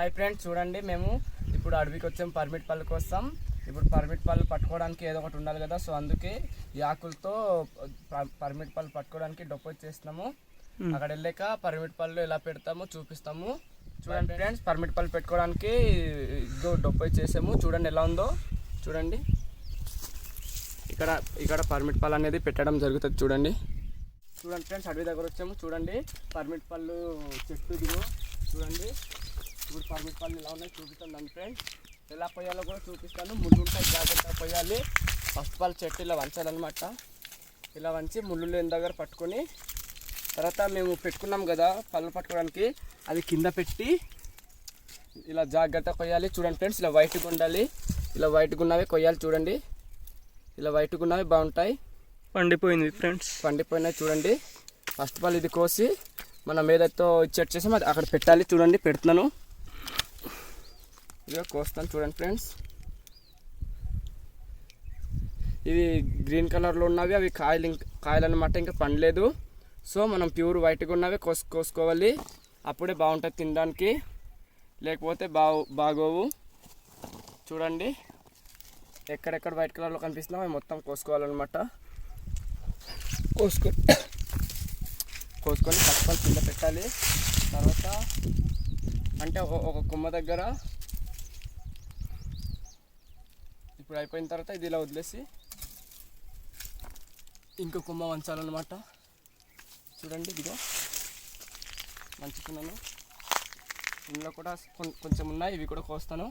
Hi friends చూడండి మేము ఇప్పుడు అడవికి వచ్చాం పర్మిట్ పళ్ళు కోసం ఇప్పుడు పర్మిట్ పళ్ళు పట్టుకోవడానికి ఏదో ఒకటి ఉండాలి కదా సో అందుకే ఈ ఆకులతో పర్మిట్ పళ్ళు పట్టుకోవడానికి డొప్ప చేస్తున్నాము. అక్కడ వెళ్ళాక పర్మిట్ పళ్ళు ఎలా పెడతామో చూపిస్తాము. చూడండి ఫ్రెండ్స్ పర్మిట్ పళ్ళు పెట్టుకోవడానికి ఇదో డొప్ప చేసాము. చూడండి ఎలా ఉందో. చూడండి. ఇక్కడ ఇక్కడ పర్మిట్ పళ్ళు అనేది పెట్టడం జరుగుతుంది చూడండి. చూడండి ఫ్రెండ్స్ అడవి దగ్గర వచ్చాము. చూడండి పర్మిట్ పళ్ళు చెట్టు ఇదిగో చూడండి. ఇప్పుడు పర్మిట్ పళ్ళు ఎలా ఉన్నాయి చూపిస్తాను ఫ్రెండ్స్ ఎలా పోయాలో కూడా చూపిస్తాను. ముళ్ళు ఉంటాయి జాగ్రత్తగా పోయాలి. ఫస్ట్ పళ్ళు చెట్టు ఇలా వంచాలన్నమాట. ఇలా వంచి ముళ్ళు లేని దగ్గర పట్టుకొని తర్వాత మేము పెట్టుకున్నాం కదా పళ్ళు పట్టుకోవడానికి అది కింద పెట్టి ఇలా జాగ్రత్తగా కొయ్యాలి. చూడండి ఫ్రెండ్స్ ఇలా వైట్గా ఉండాలి. ఇలా వైట్గా ఉన్నవి కొయ్యాలి చూడండి. ఇలా వైట్గా ఉన్నవి బాగుంటాయి. పండిపోయింది ఫ్రెండ్స్ పండిపోయినాయి చూడండి. ఫస్ట్ ఆఫ్ ఆల్ ఇది కోసి మనం ఏదైతే ఇచ్చేట్ చేసామో అది అక్కడ పెట్టాలి. చూడండి పెడుతున్నాను. ఇదిగో కోస్తాను చూడండి ఫ్రెండ్స్. ఇవి గ్రీన్ కలర్లో ఉన్నవి అవి కాయలు కాయలు అనమాట ఇంకా పండలేదు. సో మనం ప్యూర్ వైట్గా ఉన్నవి కోసు కోసుకోవాలి. అప్పుడే బాగుంటుంది తినడానికి. లేకపోతే బాగు బాగోవు. చూడండి. ఎక్కడెక్కడ వైట్ కలర్లో కనిపిస్తున్నావు అవి మొత్తం కోసుకోవాలన్నమాట. కోసుకొని కోసుకొని తప్పని కింద పెట్టాలి. తర్వాత అంటే ఒక కొమ్మ దగ్గర ఇప్పుడు అయిపోయిన తర్వాత ఇది ఇలా వదిలేసి ఇంకో కొమ్మ వంచాలన్నమాట. చూడండి ఇదిగో. మంచుకున్నాను ఇందులో కూడా కొంచెం ఉన్నాయి ఇవి కూడా కోస్తాను.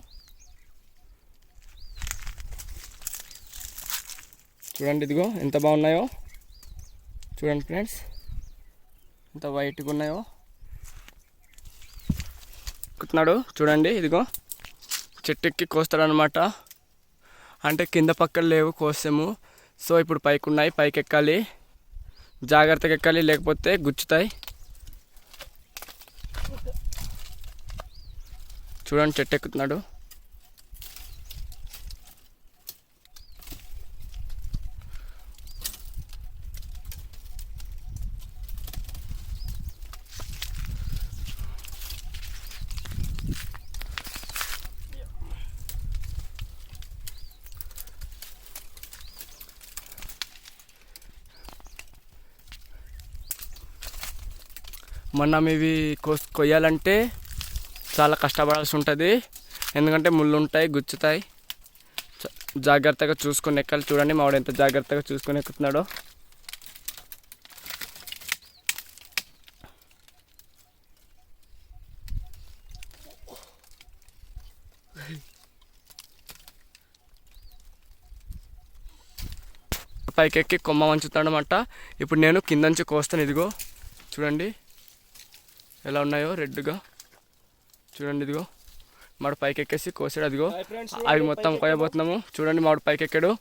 చూడండి ఇదిగో ఎంత బాగున్నాయో. చూడండి ఫ్రెండ్స్ ఎంత వైట్గా ఉన్నాయో. ఎక్కుతున్నాడు చూడండి ఇదిగో. చెట్టు ఎక్కి కోస్తాడనమాట అంటే కింద పక్కన లేవు కోసము. సో ఇప్పుడు పైకి ఉన్నాయి పైకి ఎక్కాలి జాగ్రత్తగా ఎక్కాలి లేకపోతే గుచ్చుతాయి. చూడండి చెట్టు ఎక్కుతున్నాడు. మనం ఇవి కోస్ కొయ్యాలంటే చాలా కష్టపడాల్సి ఉంటుంది. ఎందుకంటే ముళ్ళు ఉంటాయి గుచ్చుతాయి. జా- జాగ్రత్తగా చూసుకొని ఎక్కాలి. చూడండి మావాడు ఎంత జాగ్రత్తగా చూసుకొని ఎక్కుతున్నాడో. పైకెక్కి కొమ్మ వంచుతాడనమాట ఇప్పుడు నేను కింద నుంచి కోస్తాను ఇదిగో. చూడండి. ఎలా ఉన్నాయో? రెడ్గా. చూడండి ఇదిగో. మాడు పైకి ఎక్కేసి కోసాడు అదిగో. అవి మొత్తం కోయబోతున్నాము చూడండి మాడు పైకి ఎక్కాడు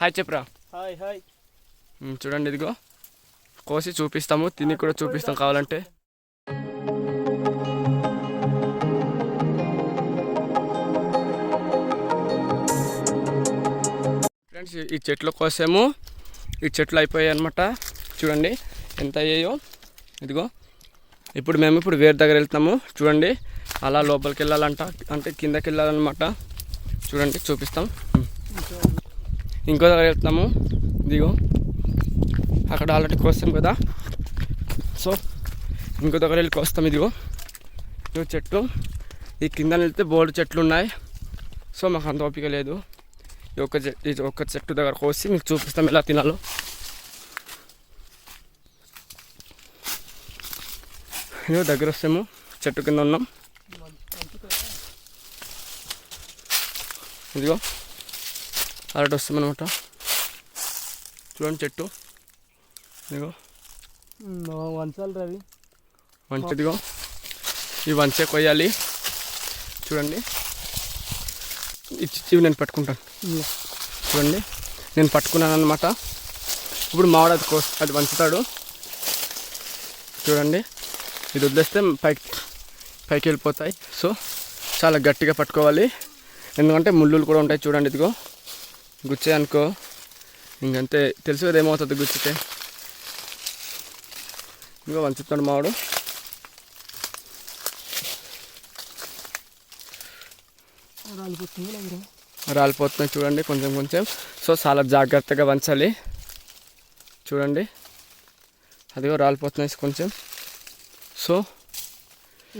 హాయ్ చెప్పరా చూడండి ఇదిగో. కోసి చూపిస్తాము. తిని కూడా చూపిస్తాం కావాలంటే. ఫ్రెండ్స్ ఈ చెట్లు కోసాము. ఈ చెట్లు అయిపోయాయి అనమాట చూడండి. ఎంత అయ్యాయో. ఇదిగో. ఇప్పుడు మేము ఇప్పుడు వేరు దగ్గర వెళ్తాము చూడండి. అలా లోపలికి వెళ్ళాలంట. అంటే కిందకి వెళ్ళాలన్నమాట. చూడండి చూపిస్తాం. ఇంకో దగ్గర వెళ్తున్నాము. ఇదిగో. అక్కడ ఆల్రెడీ కోస్తాం కదా. సో ఇంకో దగ్గర వెళ్ళి కోస్తాం ఇదిగో. ఇదిగో చెట్టు ఈ కింద వెళ్తే బోర్డు చెట్లు ఉన్నాయి. సో మాకు అంత ఓపిక లేదు. ఈ ఒక్క చెట్టు ఇది ఒక్క చెట్టు దగ్గర కోసి మీకు చూపిస్తాం ఎలా తినాలో. ఇదిగో దగ్గర వస్తాము. చెట్టు కింద ఉన్నాం. ఇదిగో అరటి వస్తామన్నమాట చూడండి చెట్టు. ఇదిగో. వంచాలి రవి. మంచిదిగో ఈ వంచే కొయ్యాలి. చూడండి. ఇచ్చి ఇవి నేను పట్టుకుంటాను. చూడండి. నేను పట్టుకున్నాను అనమాట ఇప్పుడు మావాడు అది కోస్ అది వంచుతాడు. చూడండి. ఇది వదిలేస్తే పైకి పైకి వెళ్ళిపోతాయి. సో చాలా గట్టిగా పట్టుకోవాలి. ఎందుకంటే ముళ్ళులు కూడా ఉంటాయి చూడండి ఇదిగో. గుచ్చే అనుకో. ఇంకంతే తెలుసు కదా ఏమవుతుంది గుచ్చితే? ఇంకో వంచుతాడు మావాడు. రాలిపోతున్నాయి చూడండి కొంచెం కొంచెం. సో చాలా జాగ్రత్తగా వంచాలి. చూడండి. అదిగో రాలిపోతున్నాయి కొంచెం. సో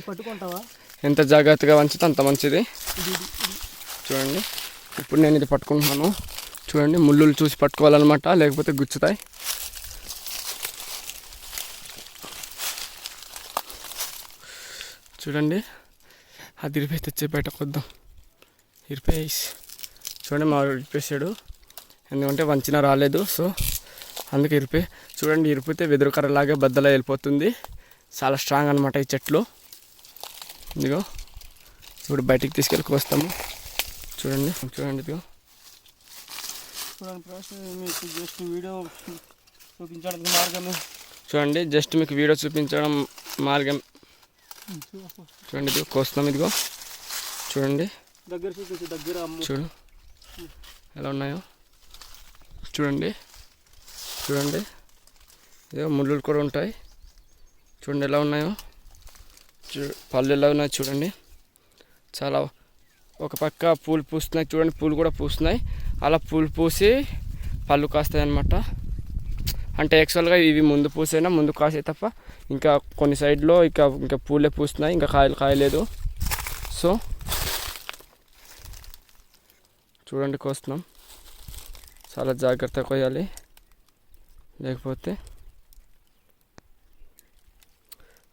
పట్టుకుంటావా? ఎంత జాగ్రత్తగా వంచితే అంత మంచిది. చూడండి ఇప్పుడు నేను ఇది పట్టుకుంటున్నాను. చూడండి ముళ్ళులు చూసి పట్టుకోవాలన్నమాట లేకపోతే గుచ్చుతాయి. చూడండి అది ఇరిపై తెచ్చే బయట కొద్దాం. ఇరిపేసి. చూడండి మా ఇరిపేసాడు ఎందుకంటే వంచిన రాలేదు సో అందుకే ఇరిపే. చూడండి ఇరిపితే వెదురు కర్రలాగా బద్దలా వెళ్ళిపోతుంది. చాలా స్ట్రాంగ్ అనమాట ఈ చెట్లు. ఇదిగో ఇప్పుడు బయటికి తీసుకెళ్ళి కోస్తాము. చూడండి చూడండి ఇదిగో. జస్ట్ వీడియో చూపించడానికి మార్గం చూడండి జస్ట్ మీకు వీడియో చూపించడం మార్గం. చూడండి ఇదిగో కోస్తాం ఇదిగో. చూడండి. దగ్గర చూపించి దగ్గర చూడు ఎలా ఉన్నాయో. చూడండి చూడండి. ఇదిగో ముళ్ళు కూడా ఉంటాయి. చూడండి ఎలా ఉన్నాయో. చూ పళ్ళు ఎలా ఉన్నాయో చూడండి. చాలా ఒక పక్క పూలు పూస్తున్నాయి. చూడండి పూలు కూడా పూస్తున్నాయి. అలా పూలు పూసి పళ్ళు కాస్తాయి అన్నమాట అంటే యాక్చువల్గా ఇవి ముందు పూసైనా ముందు కాసే తప్ప ఇంకా కొన్ని సైడ్లో ఇంకా ఇంకా పూలే పూస్తున్నాయి. ఇంకా కాయలు కాయలేదు. సో చూడండి కోస్తున్నాం. చాలా జాగ్రత్తగా కోయాలి. లేకపోతే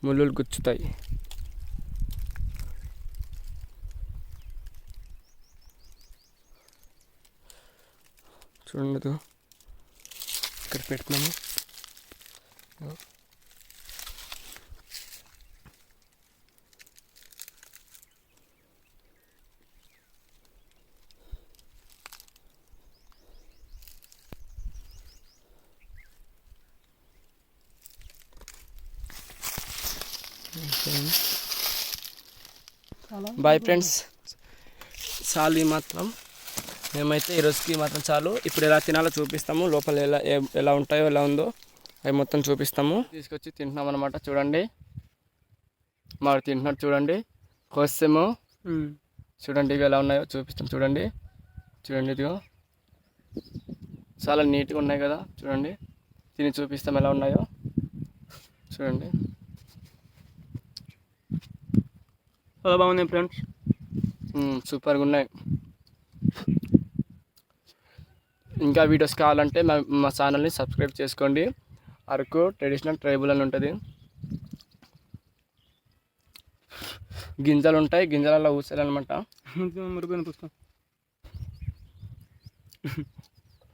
ముళ్ళులు గుచ్చుతాయి చూడండి ఇక్కడ పెట్టుకున్నాము ఇదిగో. చూడండి. చాలా బాయ్ ఫ్రెండ్స్ చాలు ఈ మాత్రం. మేమైతే ఈరోజుకి మాత్రం చాలు. ఇప్పుడు ఎలా తినాలో చూపిస్తాము. లోపల ఎలా ఎలా ఉంటాయో ఎలా ఉందో అవి మొత్తం చూపిస్తాము. తీసుకొచ్చి తింటున్నాం అనమాట చూడండి. మాకు తింటున్నట్టు చూడండి. కోసేమో. చూడండి ఇవి ఎలా ఉన్నాయో చూపిస్తాం. చూడండి. చూడండి ఇదిగో. చాలా నీట్గా ఉన్నాయి కదా. చూడండి. తిని చూపిస్తాం ఎలా ఉన్నాయో. చూడండి. చాలా బాగుంది ఫ్రెండ్స్. సూపర్గా ఉన్నాయి. ఇంకా వీడియోస్ కావాలంటే మా మా ఛానల్ని సబ్స్క్రైబ్ చేసుకోండి. అరకు ట్రెడిషనల్ ట్రైబుల్ అని ఉంటుంది. గింజలు ఉంటాయి. గింజలలో పుస్తకం.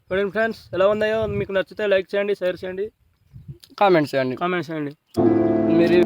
చూడండి ఫ్రెండ్స్ ఎలా ఉన్నాయో? మీకు నచ్చితే లైక్ చేయండి షేర్ చేయండి. కామెంట్స్ చేయండి. కామెంట్స్ చేయండి. మీరు